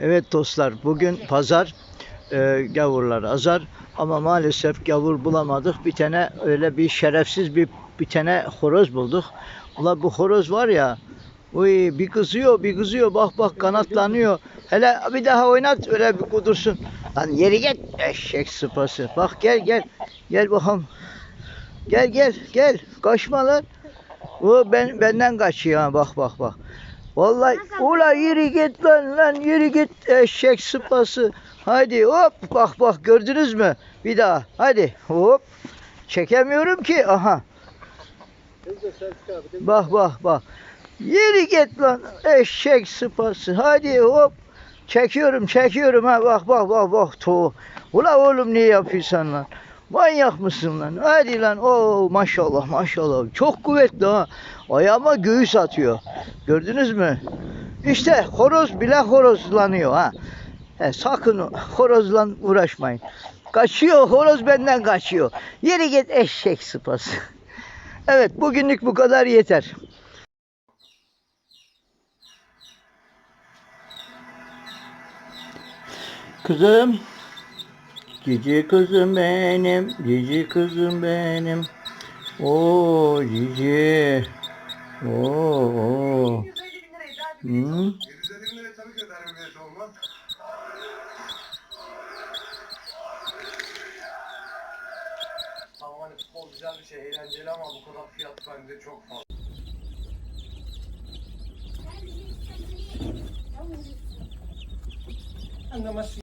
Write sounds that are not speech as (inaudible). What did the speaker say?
Evet dostlar bugün pazar e, gavurlar azar ama maalesef gavur bulamadık. Bir tane öyle bir şerefsiz bir bir tane horoz bulduk. Ula bu horoz var ya Uy bir kızıyor bir kızıyor bak bak kanatlanıyor. Hele bir daha oynat öyle bir kudursun. Lan yeri git eşek sıpası. Bak gel gel gel bakalım. Gel gel gel kaçma lan. O ben benden kaçıyor bak bak bak. Vallahi ula yürü git lan lan yürü git eşek sıpası. Haydi hop bak bak gördünüz mü? Bir daha hadi hop. Çekemiyorum ki aha. Bak bak bak. Yürü git lan eşek sıpası. Hadi hop. Çekiyorum çekiyorum ha bak bak bak bak. To. Ula oğlum ne yapıyorsun lan? Manyak mısın lan? Hadi lan. Oo maşallah maşallah. Çok kuvvetli ha. Ayağıma göğüs atıyor. Gördünüz mü? İşte horoz bile horozlanıyor ha. He, sakın horozla uğraşmayın. Kaçıyor horoz benden kaçıyor. Yeri git eşek sıpası. (laughs) evet bugünlük bu kadar yeter. Kızım. Cici kızım benim, cici kızım benim. Oo cici. Oo. oo. 150 bin lirayı daha bir Hı? 750 bin lirayı tabii ki öderim bir olmaz. Tamam hani futbol güzel bir şey, eğlenceli ama bu kadar fiyat bence çok fazla. Anne maşı